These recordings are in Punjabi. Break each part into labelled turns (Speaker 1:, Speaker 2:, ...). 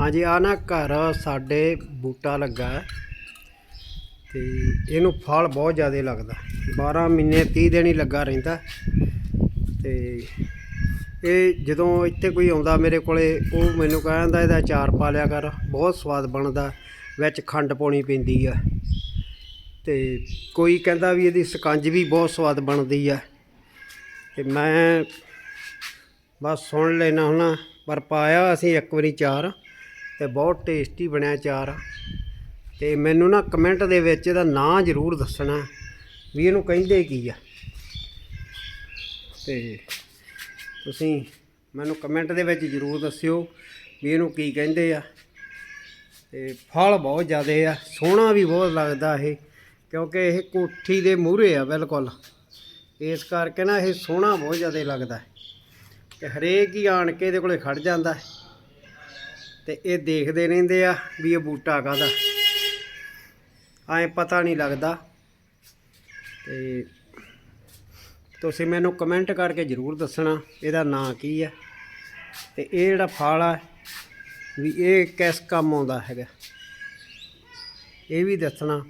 Speaker 1: ਹਾਂਜੀ ਆ ਨਾ ਘਰ ਸਾਡੇ ਬੂਟਾ ਲੱਗਾ ਹੈ ਤੇ ਇਹਨੂੰ ਫਲ ਬਹੁਤ ਜ਼ਿਆਦਾ ਲੱਗਦਾ। 12 ਮਹੀਨੇ 30 ਦਿਨ ਹੀ ਲੱਗਾ ਰਹਿੰਦਾ। ਤੇ ਇਹ ਜਦੋਂ ਇੱਥੇ ਕੋਈ ਆਉਂਦਾ ਮੇਰੇ ਕੋਲੇ, ਉਹ ਮੈਨੂੰ ਕਹਿੰਦਾ ਇਹਦਾ ਅਚਾਰ ਪਾ ਲਿਆ ਕਰ, ਬਹੁਤ ਸਵਾਦ ਬਣਦਾ, ਵਿੱਚ ਖੰਡ ਪਾਉਣੀ ਪੈਂਦੀ ਆ। ਤੇ ਕੋਈ ਕਹਿੰਦਾ ਵੀ ਇਹਦੀ ਸਕੰਜ ਵੀ ਬਹੁਤ ਸਵਾਦ ਬਣਦੀ ਆ। ਤੇ ਮੈਂ ਬਸ ਸੁਣ ਲੈਣਾ ਹੁਣਾ, ਪਰ ਪਾਇਆ ਅਸੀਂ ਇੱਕ ਵਾਰੀ ਚਾਰ ਤੇ ਬਹੁਤ ਟੇਸਟੀ ਬਣਿਆ ਚਾਰ ਤੇ ਮੈਨੂੰ ਨਾ ਕਮੈਂਟ ਦੇ ਵਿੱਚ ਇਹਦਾ ਨਾਂ ਜ਼ਰੂਰ ਦੱਸਣਾ ਵੀ ਇਹਨੂੰ ਕਹਿੰਦੇ ਕੀ ਆ। ਤੇ ਤੁਸੀਂ ਮੈਨੂੰ ਕਮੈਂਟ ਦੇ ਵਿੱਚ ਜ਼ਰੂਰ ਦੱਸਿਓ ਵੀ ਇਹਨੂੰ ਕੀ ਕਹਿੰਦੇ ਆ। ਤੇ ਫਲ ਬਹੁਤ ਜ਼ਿਆਦੇ ਆ, ਸੋਹਣਾ ਵੀ ਬਹੁਤ ਲੱਗਦਾ ਇਹ, ਕਿਉਂਕਿ ਇਹ ਕੋਠੀ ਦੇ ਮੂਹਰੇ ਆ ਬਿਲਕੁਲ। ਇਸ ਕਰਕੇ ਨਾ ਇਹ ਸੋਹਣਾ ਬਹੁਤ ਜ਼ਿਆਦਾ ਲੱਗਦਾ। ਹੈ ਤੇ ਹਰੇਕ ਹੀ ਆਣ ਕੇ ਇਹਦੇ ਕੋਲੇ ਖੜ ਜਾਂਦਾ। ਤੇ ਇਹ ਦੇਖਦੇ ਰਹਿੰਦੇ ਆ ਵੀ ਇਹ ਬੂਟਾ ਕਾਹਦਾ। ਐਂ ਪਤਾ ਨਹੀਂ ਲੱਗਦਾ। ਤੇ ਤੁਸੀਂ ਮੈਨੂੰ ਕਮੈਂਟ ਕਰਕੇ ਜ਼ਰੂਰ ਦੱਸਣਾ ਇਹਦਾ ਨਾਂ ਕੀ ਆ। ਤੇ ਇਹ ਜਿਹੜਾ ਫਲ ਆ, ਵੀ ਇਹ ਕਿਸ ਕੰਮ ਆਉਂਦਾ ਹੈਗਾ। ਇਹ ਵੀ ਦੱਸਣਾ।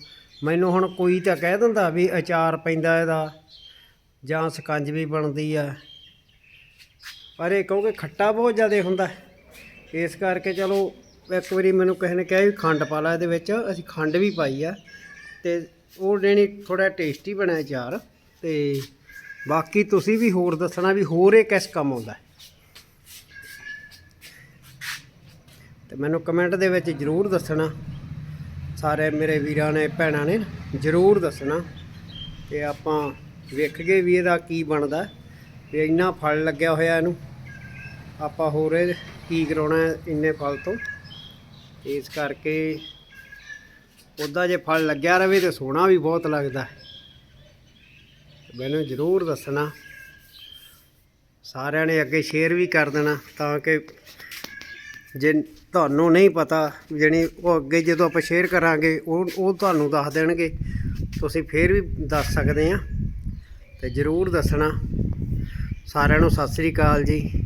Speaker 1: ਮੈਨੂੰ ਹੁਣ ਕੋਈ ਤਾਂ ਕਹਿ ਦਿੰਦਾ ਵੀ ਅਚਾਰ ਪੈਂਦਾ ਇਹਦਾ, ਜਾਂ ਸਕੰਜ ਵੀ ਬਣਦੀ ਆ। ਪਰ ਇਹ ਕਿਉਂਕਿ ਖੱਟਾ ਬਹੁਤ ਜ਼ਿਆਦਾ ਹੁੰਦਾ। ਇਸ ਕਰਕੇ ਚਲੋ ਇੱਕ ਵਾਰੀ ਮੈਨੂੰ ਕਿਸੇ ਨੇ ਕਿਹਾ ਵੀ ਖੰਡ ਪਾ ਲਾ ਇਹਦੇ ਵਿੱਚ, ਅਸੀਂ ਖੰਡ ਵੀ ਪਾਈ ਆ। ਤੇ ਉਹ ਜਿਹੜੀ ਥੋੜਾ ਟੇਸਟੀ ਬਣਿਆ ਚਾਰ ਤੇ ਬਾਕੀ ਤੁਸੀਂ ਵੀ ਹੋਰ ਦੱਸਣਾ ਵੀ ਹੋਰ ਇਹ ਕਿਸ ਕੰਮ ਆਉਂਦਾ ਹੈ। ਤੇ ਮੈਨੂੰ ਕਮੈਂਟ ਦੇ ਵਿੱਚ ਜ਼ਰੂਰ ਦੱਸਣਾ, ਸਾਰੇ ਮੇਰੇ ਵੀਰਾਂ ਨੇ, ਭੈਣਾਂ ਨੇ ਜ਼ਰੂਰ ਦੱਸਣਾ, ਤੇ ਆਪਾਂ ਵੇਖ ਗਏ ਵੀ ਇਹਦਾ ਕੀ ਬਣਦਾ ਤੇ ਇੰਨਾ ਫਲ ਲੱਗਿਆ ਹੋਇਆ ਇਹਨੂੰ। ਆਪਾਂ ਹੋਰ ਕੀ ਕਰਾਉਣਾ ਇੰਨੇ ਫਲ ਤੋਂ? ਇਸ ਕਰਕੇ ਉੱਦਾਂ ਜੇ ਫਲ ਲੱਗਿਆ ਰਵੇ ਤੇ ਸੋਹਣਾ ਵੀ ਬਹੁਤ ਲੱਗਦਾ ਮੈਨੂੰ ਜ਼ਰੂਰ ਦੱਸਣਾ। ਸਾਰਿਆਂ ਨੇ ਅੱਗੇ ਸ਼ੇਅਰ ਵੀ ਕਰ ਦੇਣਾ ਤਾਂ ਕਿ ਜੇ ਤੁਹਾਨੂੰ ਨਹੀਂ ਪਤਾ, ਜਾਣੀ ਉਹ ਅੱਗੇ ਜਦੋਂ ਆਪਾਂ ਸ਼ੇਅਰ ਕਰਾਂਗੇ, ਉਹ ਉਹ ਤੁਹਾਨੂੰ ਦੱਸ ਦੇਣਗੇ। ਤੁਸੀਂ ਫੇਰ ਵੀ ਦੱਸ ਸਕਦੇ ਆ। ਤੇ ਜ਼ਰੂਰ ਦੱਸਣਾ। ਸਾਰਿਆਂ ਨੂੰ ਸਤਿ ਸ੍ਰੀ ਅਕਾਲ ਜੀ।